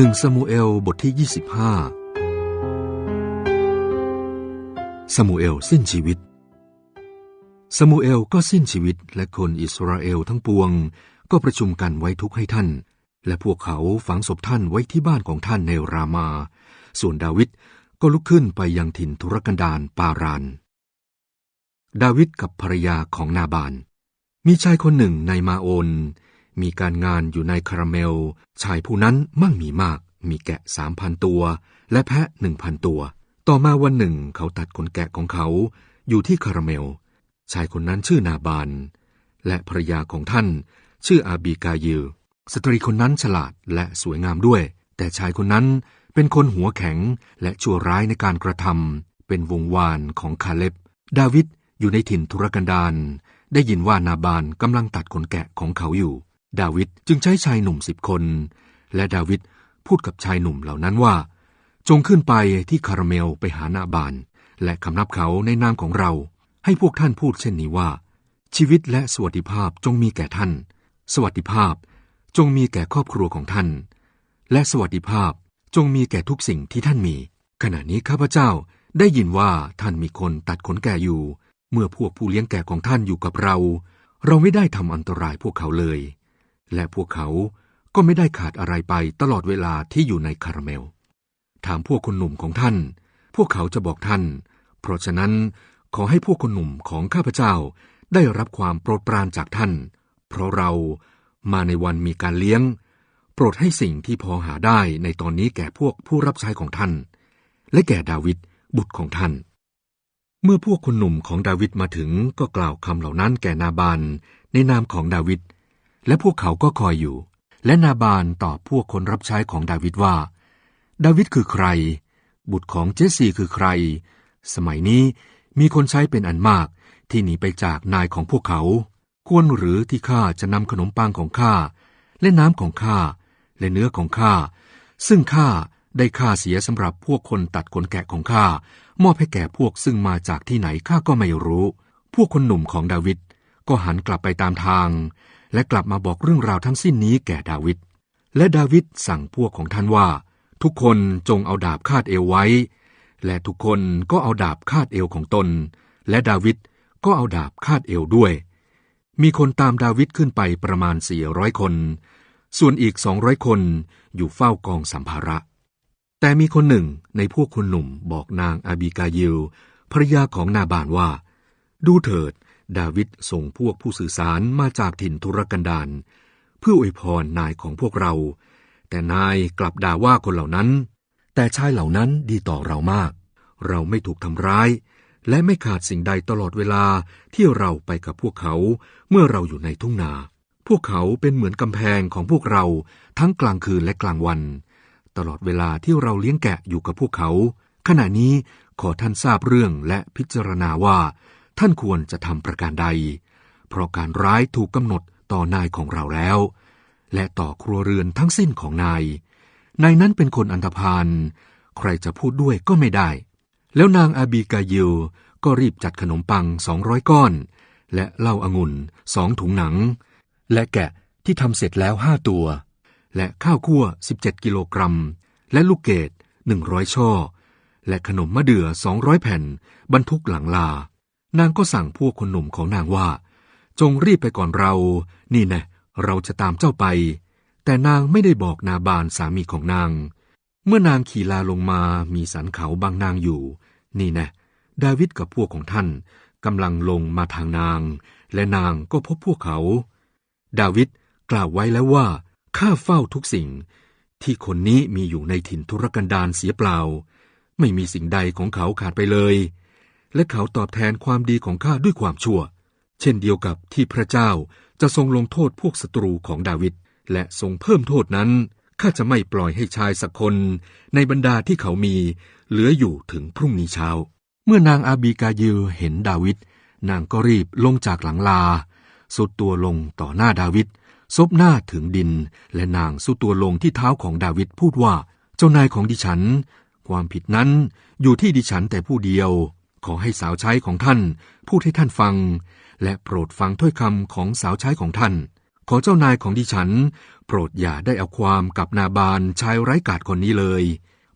หนึ่งซามูเอลบทที่ 25ซามูเอลสิ้นชีวิตซามูเอลก็สิ้นชีวิตและคนอิสราเอลทั้งปวง ก็ประชุมกันไว้ทุกให้ท่าน และพวกเขาฝังศพท่านไว้ที่บ้านของท่านในรามา ส่วนดาวิดก็ลุกขึ้นไปยังถิ่นทุรกันดารปาราน ดาวิดกับภรรยาของนาบาน มีชายคนหนึ่งในมาโอน มีการงานอยู่ในคาราเมล ชายผู้นั้นมั่งมีมาก มีแกะสามพันตัว และแพะหนึ่งพันตัว ต่อมาวันหนึ่งเขาตัดขนแกะของเขา อยู่ที่คาราเมล ชายคนนั้นชื่อนาบาน และภรรยาของท่าน ชื่ออาบีกายิลสตรีคนนั้นฉลาดและสวยงามด้วย แต่ชายคนนั้นเป็นคนหัวแข็งและชั่วร้ายในการกระทำเป็นวงวานของคาเล็บ ดาวิดอยู่ในถิ่นทุรกันดารได้ยินว่านาบานกำลังตัดขนแกะของเขาอยู่ ดาวิดจึงใช้ชายหนุ่มสิบคน และดาวิดพูดกับชายหนุ่มเหล่านั้นว่า จงขึ้นไปที่คาราเมลไปหานาบาน และคำนับเขาในนามของเรา ให้พวกท่านพูดเช่นนี้ว่า ชีวิตและสวัสดิภาพจงมีแก่ท่าน สวัสดิภาพจงมีแก่ครอบครัวของท่าน และสวัสดิภาพจงมีแก่ทุกสิ่งที่ท่านมี ขณะนี้ข้าพเจ้าได้ยินว่าท่านมีคนตัดขนแก่อยู่ เมื่อพวกผู้เลี้ยงแกะของท่านอยู่กับเรา เราไม่ได้ทำอันตรายพวกเขาเลย และพวกเขาก็ไม่ได้ขาดอะไรไปตลอดเวลาที่อยู่ในคาราเมล ถามพวกคนหนุ่มของท่าน พวกเขาจะบอกท่าน เพราะฉะนั้นขอให้พวกคนหนุ่มของข้าพเจ้าได้รับความโปรดปรานจากท่าน เพราะเรามาในวันมีการเลี้ยง โปรดให้สิ่งที่พอหาได้ในตอนนี้แก่พวกผู้รับใช้ของท่าน และแก่ดาวิดบุตรของท่าน เมื่อพวกคนหนุ่มของดาวิดมาถึงก็กล่าวคำเหล่านั้นแก่นาบานในนามของดาวิด และพวกเขาก็คอยอยู่ และนาบานตอบพวกคนรับใช้ของดาวิดว่า ดาวิดคือใคร บุตรของเจสซีคือใคร สมัยนี้มีคนใช้เป็นอันมากที่หนีไปจากนายของพวกเขา ควรหรือที่ข้าจะนำขนมปังของข้าและน้ำของข้าและเนื้อของข้าซึ่งข้าได้ค่าเสียสำหรับพวกคนตัดขนแกะของข้ามอบให้แก่พวกซึ่งมาจากที่ไหนข้าก็ไม่รู้ พวกคนหนุ่มของดาวิดก็หันกลับไปตามทาง และกลับมาบอกเรื่องราวทั้งสิ้นนี้แก่ดาวิด และดาวิดสั่งพวกของท่านว่า ทุกคนจงเอาดาบคาดเอวไว้ และทุกคนก็เอาดาบคาดเอวของตน และดาวิดก็เอาดาบคาดเอวด้วย มีคนตามดาวิดขึ้นไปประมาณสี่ร้อยคน ส่วนอีกสองร้อยคนอยู่เฝ้ากองสัมภาระ แต่มีคนหนึ่งในพวกคนหนุ่มบอกนางอาบิกายิลภรรยาของนาบานว่า ดูเถิด ดาวิดส่งพวกผู้สื่อสารมาจากถิ่นทุรกันดารเพื่ออวยพรนายของพวกเรา แต่นายกลับด่าว่าคนเหล่านั้น แต่ชายเหล่านั้นดีต่อเรามาก เราไม่ถูกทำร้าย และไม่ขาดสิ่งใดตลอดเวลาที่เราไปกับพวกเขาเมื่อเราอยู่ในทุ่งนา พวกเขาเป็นเหมือนกำแพงของพวกเราทั้งกลางคืนและกลางวัน ตลอดเวลาที่เราเลี้ยงแกะอยู่กับพวกเขา ขณะนี้ขอท่านทราบเรื่องและพิจารณาว่า ท่านควรจะทำประการใด เพราะการร้ายถูกกำหนดต่อนายของเราแล้ว และต่อครัวเรือนทั้งสิ้นของนาย นายนั้นเป็นคนอันธพาล ใครจะพูดด้วยก็ไม่ได้ แล้วนางอาบีกายิลก็รีบจัดขนมปังสองร้อยก้อน และเหล้าอางุ่นสองถุงหนัง และแกะที่ทำเสร็จแล้วห้าตัว และข้าวคั่ว 17 กิโลกรัม และลูกเกด100 ช่อ และขนมมะเดื่อ 200 แผ่น บรรทุกหลังลา นางก็สั่งพวกคนหนุ่มของนางว่า จงรีบไปก่อนเรา นี่แน่เราจะตามเจ้าไป แต่นางไม่ได้บอกนาบานสามีของนาง เมื่อนางขี่ลาลงมามีสันเขาบางนางอยู่ นี่แน่ดาวิดกับพวกของท่านกำลังลงมาทางนาง และนางก็พบพวกเขา ดาวิดกล่าวไว้แล้วว่าข้าเฝ้าทุกสิ่ง ที่คนนี้มีอยู่ในถิ่นทุรกันดารเสียเปล่า ไม่มีสิ่งใดของเขาขาดไปเลย และเขาตอบแทนความดีของข้าด้วยความชั่ว เช่นเดียวกับที่พระเจ้าจะทรงลงโทษพวกศัตรูของดาวิดและทรงเพิ่มโทษนั้นข้าจะไม่ปล่อยให้ชายสักคนในบรรดาที่เขามีเหลืออยู่ถึงพรุ่งนี้เช้า เมื่อนางอาบีกายิลเห็นดาวิดนางก็รีบลงจากหลังลา สุดตัวลงต่อหน้าดาวิดซบหน้าถึงดิน และนางสุดตัวลงที่เท้าของดาวิดพูดว่า เจ้านายของดิฉัน ความผิดนั้นอยู่ที่ดิฉันแต่ผู้เดียว ขอให้สาวใช้ของท่าน พูดให้ท่านฟัง และโปรดฟังถ้อยคำของสาวใช้ของท่าน ขอเจ้านายของดิฉัน โปรดอย่าได้เอาความกับนาบานชายไร้กาจคนนี้เลย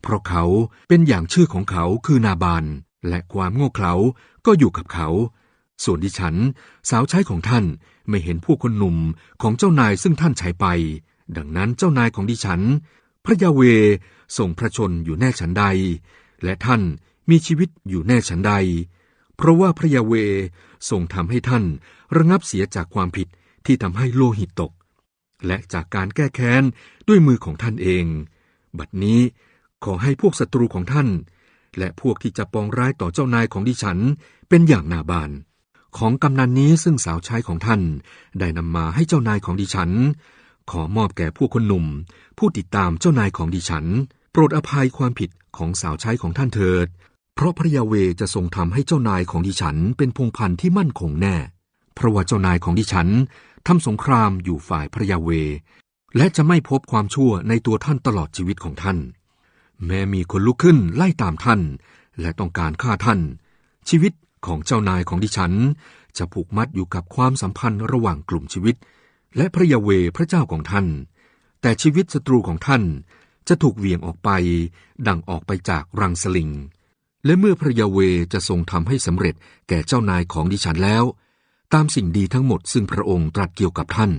เพราะเขาเป็นอย่างชื่อของเขาคือนาบานและความโง่เขลาก็อยู่กับเขา ส่วนดิฉัน สาวใช้ของท่านไม่เห็นผู้คนหนุ่มของเจ้านายซึ่งท่านใช้ไป ดังนั้นเจ้านายของดิฉัน พระยาเวส่งพระชนอยู่แน่ฉันใด และท่าน มีชีวิตอยู่แน่ฉันใด เพราะว่าพระยาเวทรงทำให้ท่านระงับเสียจากความผิดที่ทำให้โลหิตตก และจากการแก้แค้นด้วยมือของท่านเอง บัดนี้ขอให้พวกศัตรูของท่าน และพวกที่จะปองร้ายต่อเจ้านายของดิฉันเป็นอย่างนาบาน ของกำนันนี้ซึ่งสาวใช้ของท่าน ได้นำมาให้เจ้านายของดิฉัน ขอมอบแก่พวกคนหนุ่ม ผู้ติดตามเจ้านายของดิฉัน โปรดอภัยความผิดของสาวใช้ของท่านเถิด เพราะพระยาเวจะทรงทำให้เจ้านายของดิฉันเป็นพงพันธุ์ที่มั่นคงแน่ เพราะว่าเจ้านายของดิฉันทำสงครามอยู่ฝ่ายพระยาเว และจะไม่พบความชั่วในตัวท่านตลอดชีวิตของท่าน แม้มีคนลุกขึ้นไล่ตามท่าน และต้องการฆ่าท่าน ชีวิตของเจ้านายของดิฉัน จะผูกมัดอยู่กับความสัมพันธ์ระหว่างกลุ่มชีวิต และพระยาเวพระเจ้าของท่าน แต่ชีวิตศัตรูของท่านจะถูกเหวี่ยงออกไป ดังออกไปจากรังสลิง และเมื่อพระยาเวจะทรงทำให้สำเร็จแก่เจ้านายของดิฉันแล้ว ตามสิ่งดีทั้งหมดซึ่งพระองค์ตรัสเกี่ยวกับท่าน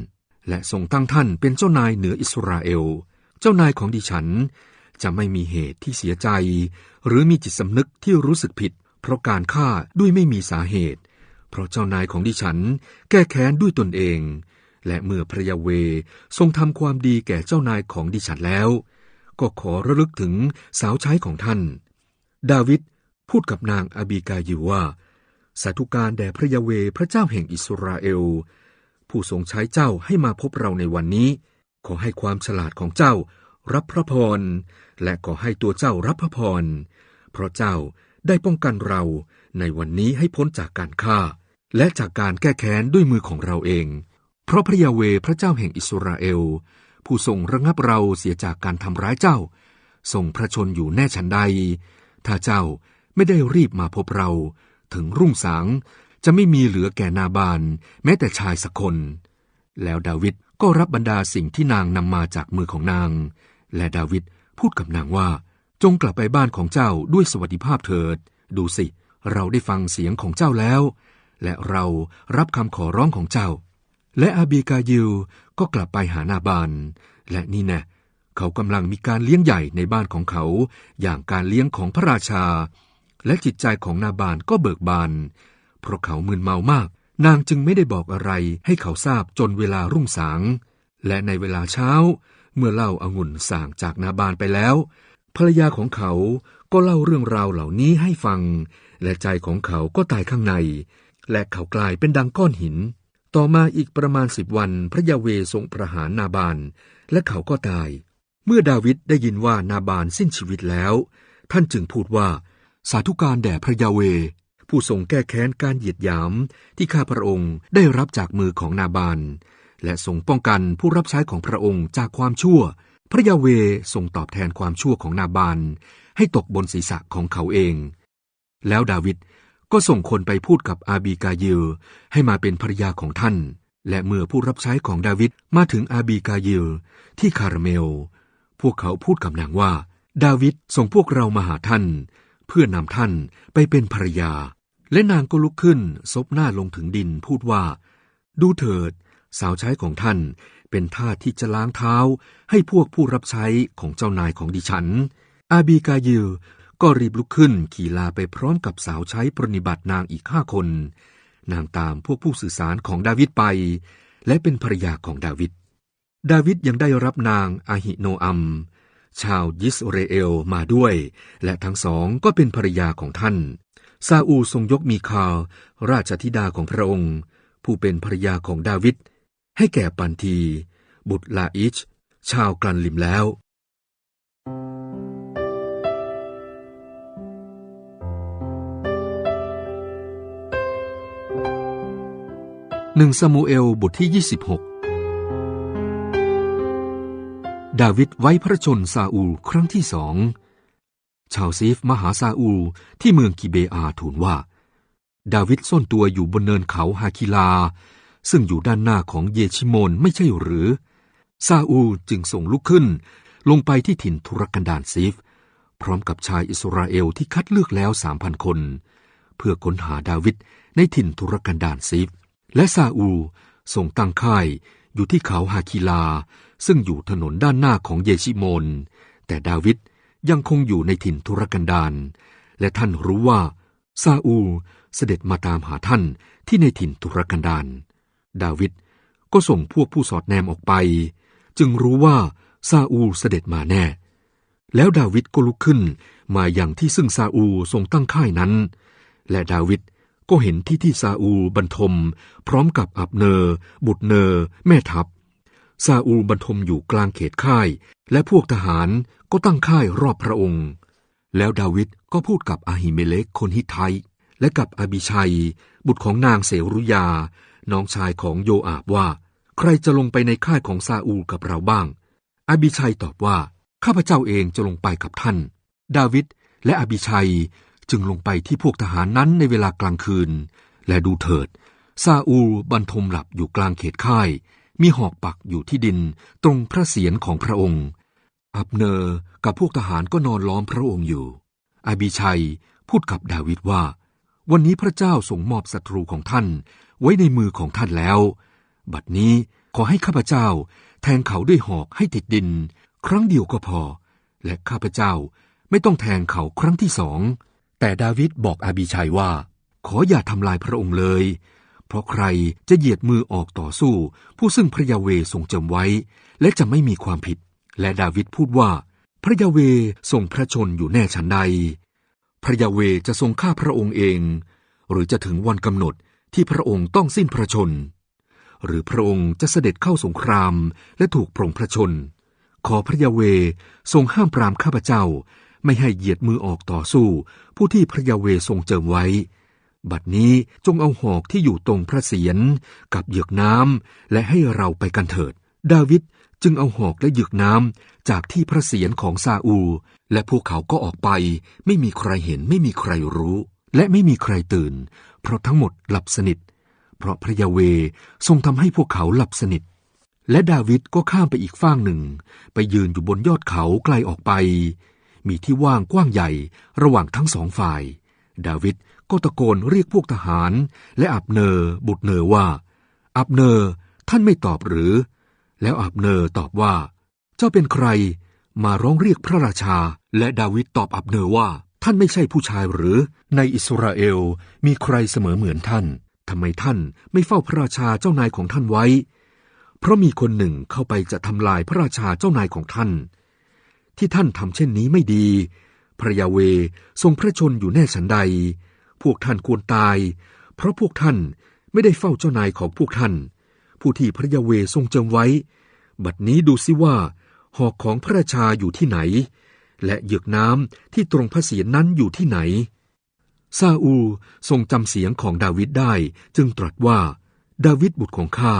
และทรงตั้งท่านเป็นเจ้านายเหนืออิสราเอล เจ้านายของดิฉัน จะไม่มีเหตุที่เสียใจ หรือมีจิตสำนึกที่รู้สึกผิด เพราะการฆ่าด้วยไม่มีสาเหตุ เพราะเจ้านายของดิฉัน แก้แค้นด้วยตนเอง และเมื่อพระยาเวทรงทำความดีแก่เจ้านายของดิฉันแล้ว ก็ขอระลึกถึงสาวใช้ของท่าน ดาวิด พูดกับนางอาบีกายิวว่า สาธุการแด่พระยาเวพระเจ้าแห่งอิสราเอล ผู้ทรงใช้เจ้าให้มาพบเราในวันนี้ ขอให้ความฉลาดของเจ้ารับพระพร และขอให้ตัวเจ้ารับพระพร เพราะเจ้าได้ป้องกันเราในวันนี้ให้พ้นจากการฆ่า และจากการแก้แค้นด้วยมือของเราเอง เพราะพระยาเวพระเจ้าแห่งอิสราเอล ผู้ทรงระงับเราเสียจากการทำร้ายเจ้า ทรงพระชนอยู่แน่ชันใด ถ้าเจ้า ไม่ได้รีบมาพบเรา ถึงรุ่งสางจะไม่มีเหลือแก่นาบาน แม้แต่ชายสักคน แล้วดาวิดก็รับบรรดาสิ่งที่นางนำมาจากมือของนาง และดาวิดพูดกับนางว่า จงกลับไปบ้านของเจ้าด้วยสวัสดิภาพเถิด ดูสิ เราได้ฟังเสียงของเจ้าแล้ว และเรารับคำขอร้องของเจ้า และอาบีกายิลก็กลับไปหานาบาน และนี่แน่เขากำลังมีการเลี้ยงใหญ่ในบ้านของเขา อย่างการเลี้ยงของพระราชา และจิตใจของนาบานก็เบิกบาน เพราะเขามึนเมามาก นางจึงไม่ได้บอกอะไรให้เขาทราบจนเวลารุ่งสาง และในเวลาเช้า เมื่อเล่าอางุ่นส่างจากนาบานไปแล้ว ภรรยาของเขาก็เล่าเรื่องราวเหล่านี้ให้ฟัง และใจของเขาก็ตายข้างใน และเขากลายเป็นดังก้อนหิน ต่อมาอีกประมาณสิบวันพระยาเวทรงประหารนาบาน และเขาก็ตาย เมื่อดาวิดได้ยินว่านาบานสิ้นชีวิตแล้ว ท่านจึงพูดว่า สาธุการแด่พระยาเว ผู้ทรงแก้แค้นการเหยียดหยามที่ข้าพระองค์ได้รับจากมือของนาบานและทรงป้องกันผู้รับใช้ของพระองค์จากความชั่ว พระยาเวทรงตอบแทนความชั่วของนาบานให้ตกบนศีรษะของเขาเอง แล้วดาวิดก็ส่งคนไปพูดกับอาบีกายิลให้มาเป็นภรยาของท่าน และเมื่อผู้รับใช้ของดาวิดมาถึงอาบีกายิลที่คาราเมล พวกเขาพูดกับนางว่า ดาวิดส่งพวกเรามาหาท่าน เพื่อนำท่านไปเป็นภรรยา และนางก็ลุกขึ้นซบหน้าลงถึงดินพูดว่า ดูเถิด สาวใช้ของท่านเป็นท่าที่จะล้างเท้าให้พวกผู้รับใช้ของเจ้านายของดิฉัน อาบีกายิลก็รีบลุกขึ้นขี่ลาไปพร้อมกับสาวใช้ปรนิบัตินางอีกห้าคน นางตามพวกผู้สื่อสารของดาวิดไป และเป็นภรรยาของดาวิด ดาวิดยังได้รับนางอาหิโนอัม ชาวยิสราเอลมาด้วย และทั้งสองก็เป็นภรรยาของท่าน ซาอูทรงยกมีคาลราชธิดาของพระองค์ ผู้เป็นภรรยาของดาวิดให้แก่ปันที บุตรลาอิช ชาวกลันลิมแล้ว หนึ่งซามูเอลบทที่ 26 ดาวิดไว้พระชนซาอูลครั้งที่สอง ชาวซีฟมหาซาอูลที่เมืองกิเบอาทูลว่า ดาวิดซ่อนตัวอยู่บนเนินเขาฮาคิลา ซึ่งอยู่ด้านหน้าของเยชิโมนไม่ใช่หรือ ซาอูลจึงส่งลุกขึ้น ลงไปที่ถิ่นทุรกันดารซีฟ พร้อมกับชายอิสราเอลที่คัดเลือกแล้วสามพันคน เพื่อค้นหาดาวิดในถิ่นทุรกันดารซีฟ และซาอูลส่งตั้งค่าย อยู่ที่เขาฮาคิลา ซึ่งอยู่ถนนด้านหน้าของเยชิโมน แต่ดาวิดยังคงอยู่ในถิ่นทุรกันดารและท่านรู้ว่า ซาอูลเสด็จมาตามหาท่านที่ในถิ่นทุรกันดารดาวิดก็ส่งพวกผู้สอดแนมออกไป จึงรู้ว่าซาอูลเสด็จมาแน่ แล้วดาวิดก็ลุกขึ้นมาอย่างที่ซึ่งซาอูลทรงตั้งค่ายนั้น และดาวิด ก็เห็นที่ที่ซาอูลบรรทม พร้อมกับอับเนอร์บุตรเนอร์แม่ทัพ ซาอูลบรรทมอยู่กลางเขตค่าย และพวกทหารก็ตั้งค่ายรอบพระองค์ แล้วดาวิดก็พูดกับอาหิเมเลกคนฮิตไทและกับอบิชัย บุตรของนางเสรุยา น้องชายของโยอาบว่า ใครจะลงไปในค่ายของซาอูลกับเราบ้าง อบิชัยตอบว่า ข้าพเจ้าเองจะลงไปกับท่าน ดาวิดและอบิชัย จึงลงไปที่พวกทหารนั้นในเวลากลางคืน และดูเถิด ซาอูลบรรทมหลับอยู่กลางเขตค่าย มีหอกปักอยู่ที่ดินตรงพระเศียรของพระองค์ อับเนอร์กับพวกทหารก็นอนล้อมพระองค์อยู่อบิชัยพูดกับดาวิดว่า วันนี้พระเจ้าส่งมอบศัตรูของท่านไว้ในมือของท่านแล้ว บัดนี้ขอให้ข้าพเจ้าแทงเขาด้วยหอกให้ติดดิน ครั้งเดียวก็พอ และข้าพเจ้าไม่ต้องแทงเขาครั้งที่สอง แต่ดาวิดบอกอาบิชัยว่า ขออย่าทำลายพระองค์เลย เพราะใครจะเหยียดมือออกต่อสู้ ผู้ซึ่งพระยาเวทรงจำไว้ และจะไม่มีความผิด และดาวิดพูดว่า พระยาเวทรงพระชนอยู่แน่ฉันใด พระยาเวจะทรงฆ่าพระองค์เอง หรือจะถึงวันกำหนดที่พระองค์ต้องสิ้นพระชน หรือพระองค์จะเสด็จเข้าสงครามและถูกปรงพระชน ขอพระยาเวทรงห้ามปรามข้าพเจ้า ไม่ให้เหยียดมือออกต่อสู้ ผู้ที่พระยาเวทรงเจิมไว้ บัดนี้จงเอาหอกที่อยู่ตรงพระเศียรกับเหยือกน้ำและให้เราไปกันเถิด ดาวิดจึงเอาหอกและเหยือกน้ำจากที่พระเศียรของซาอู และพวกเขาก็ออกไป ไม่มีใครเห็นไม่มีใครรู้ และไม่มีใครตื่น เพราะทั้งหมดหลับสนิท เพราะพระยาเวทรงทำให้พวกเขาหลับสนิทและดาวิดก็ข้ามไปอีกฟากหนึ่ง ไปยืนอยู่บนยอดเขาไกลออกไป มีที่ว่างกว้างใหญ่ระหว่างทั้งสองฝ่าย ดาวิดก็ตะโกนเรียกพวกทหาร และอับเนอร์บุตรเนอร์ว่า อับเนอร์ท่านไม่ตอบหรือ แล้วอับเนอร์ตอบว่า เจ้าเป็นใคร มาร้องเรียกพระราชา และดาวิดตอบอับเนอร์ว่า ท่านไม่ใช่ผู้ชายหรือ ในอิสราเอลมีใครเสมอเหมือนท่านทำไมท่านไม่เฝ้าพระราชาเจ้านายของท่านไว้ เพราะมีคนหนึ่งเข้าไปจะทำลายพระราชาเจ้านายของท่าน ที่ท่านทำเช่นนี้ไม่ดี พระยาเวทรงพระชนอยู่แน่ฉันใด พวกท่านควรตาย เพราะพวกท่านไม่ได้เฝ้าเจ้านายของพวกท่าน ผู้ที่พระยาเวทรงเจิมไว้ บัดนี้ดูสิว่าหอกของพระราชาอยู่ที่ไหน และเหยือกน้ำที่ตรงพระเศียรนนั้นอยู่ที่ไหน ซาอูลทรงจำเสียงของดาวิดได้จึงตรัสว่า ดาวิดบุตรของข้า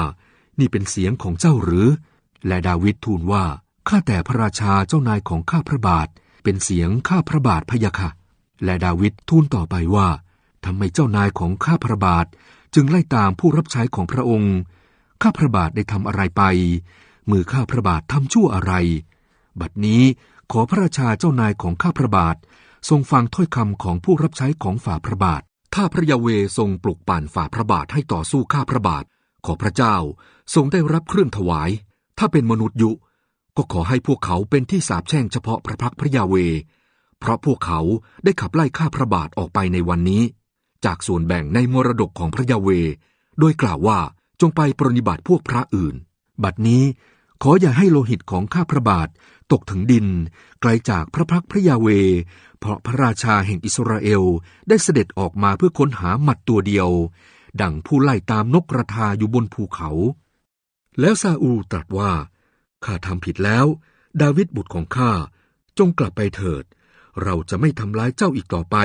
นี่เป็นเสียงของเจ้าหรือ และดาวิดทูลว่า ข้าแต่พระราชาเจ้านายของข้าพระบาท เป็นเสียงข้าพระบาทพยะค่ะ และดาวิดทูลต่อไปว่าทำไมเจ้านายของข้าพระบาทจึงไล่ตามผู้รับใช้ของพระองค์ ข้าพระบาทได้ทำอะไรไป มือข้าพระบาททำชั่วอะไร บัดนี้ขอพระราชาเจ้านายของข้าพระบาท ทรงฟังถ้อยคำของผู้รับใช้ของฝ่าพระบาท ถ้าพระยาเวทรงปลุกปั่นฝ่าพระบาทให้ต่อสู้ข้าพระบาท ขอพระเจ้าทรงได้รับเครื่องถวาย ถ้าเป็นมนุษย์ยุ ก็ขอให้พวกเขาเป็นที่สาปแช่งเฉพาะพระพักพระยาเว เพราะพวกเขาได้ขับไล่ข้าพระบาทออกไปในวันนี้ จากส่วนแบ่งในมรดกของพระยาเว โดยกล่าวว่าจงไปปรนิบัติพวกพระอื่น บัดนี้ขออย่าให้โลหิตของข้าพระบาทตกถึงดิน ไกลจากพระพักพระยาเว เพราะพระราชาแห่งอิสราเอลได้เสด็จออกมาเพื่อค้นหาหมัดตัวเดียว ดังผู้ไล่ตามนกกระทาอยู่บนภูเขา แล้วซาอูลตรัสว่า ข้าทำผิดแล้ว ดาวิดบุตรของข้าจงกลับไปเถิด เราจะไม่ทำร้ายเจ้าอีกต่อไป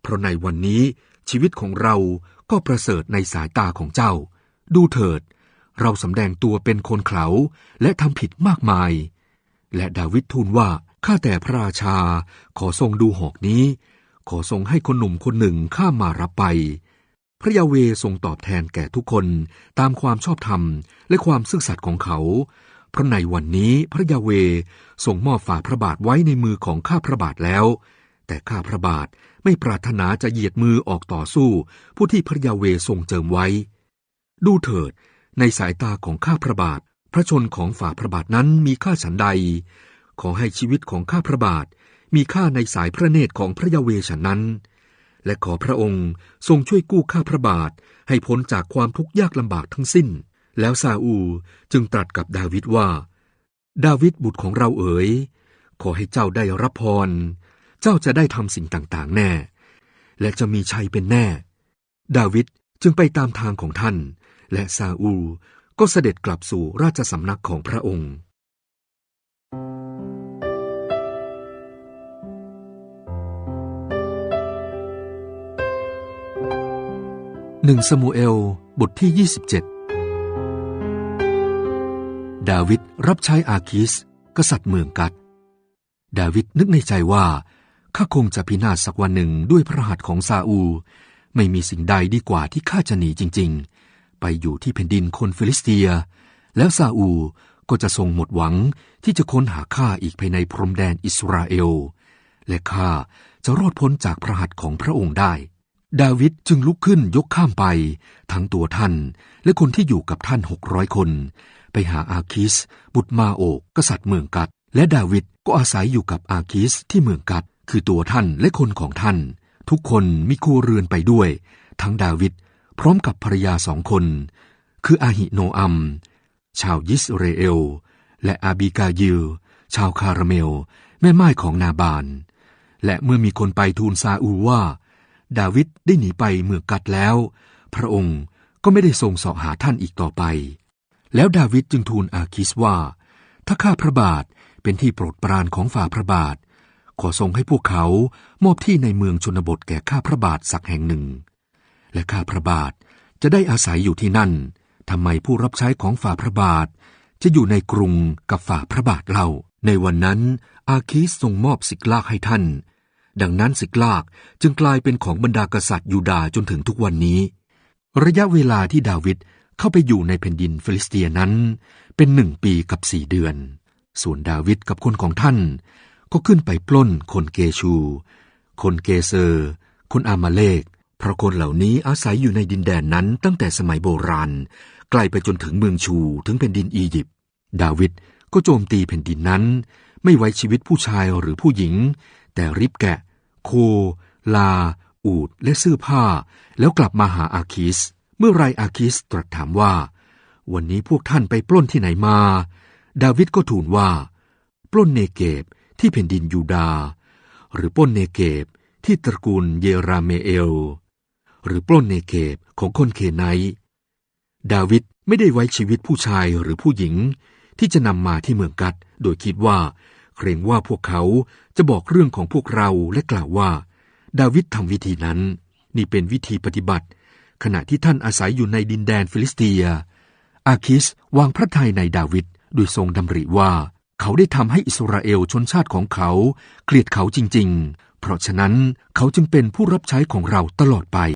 เพราะในวันนี้ชีวิตของเราก็ประเสริฐในสายตาของเจ้า ดูเถิด เราสำแดงตัวเป็นคนเขาและทำผิดมากมาย และดาวิดทูลว่าข้าแต่พระราชา ขอทรงดูหอกนี้ ขอทรงให้คนหนุ่มคนหนึ่งข้ามมารับไป พระยาเวทรงตอบแทนแก่ทุกคนตามความชอบธรรมและความซื่อสัตย์ของเขา เพราะในวันนี้พระยาเวทรงมอบฝ่าพระบาทไว้ในมือของข้าพระบาทแล้ว แต่ข้าพระบาทไม่ปรารถนาจะเหยียดมือออกต่อสู้ ผู้ที่พระยาเวทรงเจิมไว้ ดูเถิด ในสายตาของข้าพระบาท พระชนของฝ่าพระบาทนั้นมีค่าฉันใด ขอให้ชีวิตของข้าพระบาทมีค่าในสายพระเนตรของพระยาเวฉันนั้น และขอพระองค์ทรงช่วยกู้ข้าพระบาทให้พ้นจากความทุกข์ยากลำบากทั้งสิ้น แล้วซาอูจึงตรัสกับดาวิดว่า ดาวิดบุตรของเราเอ๋ย ขอให้เจ้าได้รับพร เจ้าจะได้ทำสิ่งต่างๆ แน่ และจะมีชัยเป็นแน่ ดาวิดจึงไปตามทางของท่าน และซาอูก็เสด็จกลับสู่ราชสำนักของพระองค์หนึ่งสมูเอล บทที่ 27 ดาวิดรับใช้อาคิส กษัตริย์เมืองกัด ดาวิดนึกในใจว่า ข้าคงจะพินาศสักวันหนึ่งด้วยพระหัตถ์ของซาอู ไม่มีสิ่งใดดีกว่าที่ข้าจะหนีจริง ๆ ไปอยู่ที่แผ่นดินคนฟิลิสเตีย แล้วซาอูก็จะทรงหมดหวังที่จะค้นหาข้าอีกภายในพรมแดนอิสราเอล และข้าจะรอดพ้นจากพระหัตถ์ของพระองค์ได้ ดาวิดจึงลุกขึ้นยกข้ามไป ทั้งตัวท่านและคนที่อยู่กับท่านหกร้อยคน ไปหาอาคิส บุตรมาโอกกษัตริย์เมืองกัด และดาวิดก็อาศัยอยู่กับอาคิสที่เมืองกัด คือตัวท่านและคนของท่าน ทุกคนมีครัวเรือนไปด้วย ทั้งดาวิดพร้อมกับภรรยาสองคน คืออาหิโนอัม ชาวยิสเรเอล และอาบิกายิล ชาวคาราเมล แม่ไม้ของนาบาน และเมื่อมีคนไปทูลซาอูว่า ดาวิดได้หนีไปเมืองกัดแล้ว พระองค์ก็ไม่ได้ทรงสาะหาท่านอีกต่อไป แล้วดาวิดจึงทูลอาคิสว่า ถ้าข้าพระบาทเป็นที่โปรดปรานของฝ่าพระบาท ขอทรงให้พวกเขามอบที่ในเมืองชนบทแก่ข้าพระบาทสักแห่งหนึ่ง และข้าพระบาทจะได้อาศัยอยู่ที่นั่นทำไมผู้รับใช้ของฝ่าพระบาท จะอยู่ในกรุงกับฝ่าพระบาทเล่า ในวันนั้นอาคิสทรงมอบสิกลากให้ท่าน ดังนั้นสิกลากจึงกลายเป็นของบรรดากษัตริย์ยูดาจนถึงทุกวันนี้ ระยะเวลาที่ดาวิด เข้าไปอยู่ในแผ่นดินฟิลิสเตียนั้นเป็นหนึ่งปีกับสี่เดือน ส่วนดาวิดกับคนของท่าน ก็ขึ้นไปปล้นคนเกชู คนเกเซอร์ คนอามาเลกเพราะคนเหล่านี้อาศัยอยู่ในดินแดนนั้นตั้งแต่สมัยโบราณไกลไปจนถึงเมืองชูถึงแผ่นดินอียิปต์ดาวิดก็โจมตีแผ่นดินนั้น ไม่ไว้ชีวิตผู้ชายหรือผู้หญิง แต่ริบแกะ โค ลา อูดและเสื้อผ้า แล้วกลับมาหาอาคิส เมื่อไรอาคิสตรัสถามว่า วันนี้พวกท่านไปปล้นที่ไหนมา ดาวิดก็ทูลว่า ปล้นเนเกบที่แผ่นดินยูดา หรือปล้นเนเกบที่ตระกูลเยราเมเอล หรือปล้นเนเกบของคนเคไนดาวิดไม่ได้ไว้ชีวิตผู้ชายหรือผู้หญิง ที่จะนำมาที่เมืองกัด โดยคิดว่า เกรงว่าพวกเขาจะบอกเรื่องของพวกเราและกล่าวว่า ดาวิดทำวิธีนั้น นี่เป็นวิธีปฏิบัติ ขณะที่ท่านอาศัยอยู่ในดินแดนฟิลิสเตีย อาคิสวางพระทัยในดาวิดโดยทรงดำริว่า เขาได้ทำให้อิสราเอลชนชาติของเขา เกลียดเขาจริง ๆ เพราะฉะนั้นเขาจึงเป็นผู้รับใช้ของเราตลอดไป